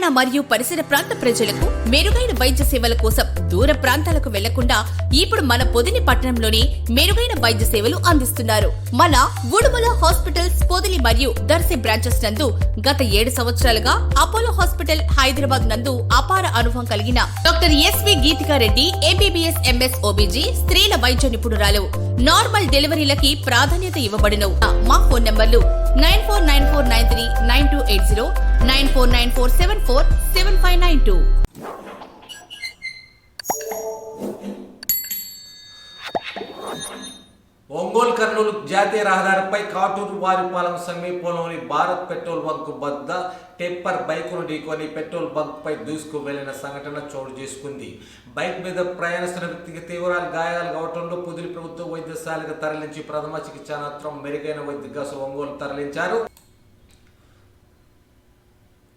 తెలంగాణ మరియు పరిసర ప్రాంత ప్రజలకు మెరుగైన వైద్య సేవల కోసం దూర ప్రాంతాలకు వెళ్ళకుండా ఇప్పుడు మన పొదిని పట్టణంలోని మెరుగైన వైద్య సేవలు అందిస్తున్నారు. మన ఉడుమల హాస్పిటల్స్ పొదిలి మరియు దర్శి బ్రాంచెస్ నందు గత ఏడు సంవత్సరాలుగా అపోలో హాస్పిటల్ హైదరాబాద్ నందు అపార అనుభవం కలిగిన doctor SV Geethika Reddy MBBS MS OBG స్త్రీల వైద్య నిపుణురాలు. నార్మల్ డెలివరీలకి ప్రాధాన్యత ఇవ్వబడిన. మా ఫోన్ నంబర్లు nine four nine four nine three nine two eight zero nine four nine four seven four seven five nine two. Ongole Kurnool జాతీయ రహదారిపై కాటూరు వారిపాలెం సమీపంలోని Bharat petrol bunk వద్ద టెప్పర్ బైకును ఢీకొని పెట్రోల్ బంక్ పై దూసుకు వెళ్ళిన సంఘటన చోటు చేసుకుంది. బైక్ మీద ప్రయాణిస్తున్న వ్యక్తికి తీవ్రాలు గాయాలు కావడంలో పుదిలి ప్రభుత్వ వైద్యశాలకు తరలించి ప్రథమ చికిత్స అనంతరం మెరుగైన వైద్య ఒంగోలు తరలించారు.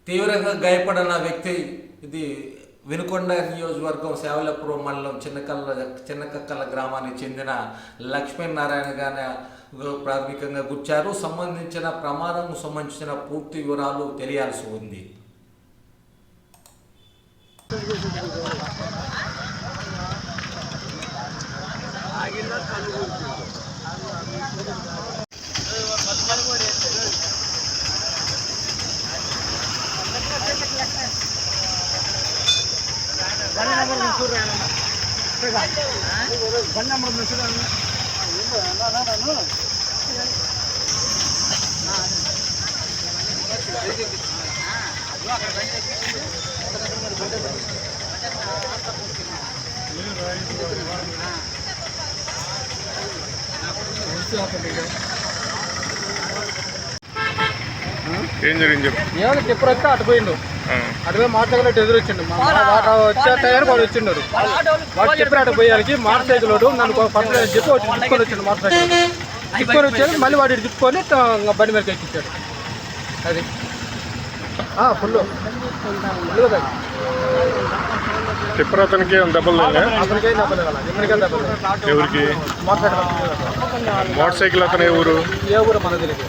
తీవ్రంగా గాయపడిన వ్యక్తి ఇది వినుకొండ నియోజకవర్గం సేవలపురం మండలం చిన్నకల్ల చిన్నకక్కల గ్రామానికి చెందిన లక్ష్మీనారాయణ గారి ప్రాథమికంగా గుర్చారు. సంబంధించిన ప్రమాదం సంబంధించిన పూర్తి వివరాలు తెలియాల్సి ఉంది. ఏం జరిగింది చెప్పు ఏమైనా చెప్పు వస్తే అటు పోయిండు ఆ, అటుపోయి మాట్లాడలేదు ఎదురు వచ్చిండు మా వాడు వచ్చే టైర్ వాడు వచ్చిండు. వాడు చెప్పిన అటు పోయానికి మోటార్ సైకిల్ వాడు నన్ను పట్టలేదు చెప్పి వచ్చి తిప్పుకొని వచ్చిండు మోటార్ సైకిల్ తిప్పుకొని వచ్చాడు మళ్ళీ వాడు తిప్పుకొని బండి మీదకి ఎక్కించాడు. అది. ఫుల్. ఫుల్గా తాగి. టిప్పర్ అతనికి దెబ్బలు ఎవరికేం? మోటార్ సైకిల్ మోటార్ సైకిల్ అతను ఏ ఊరు? ఏ ఊరు మన తెలియదు.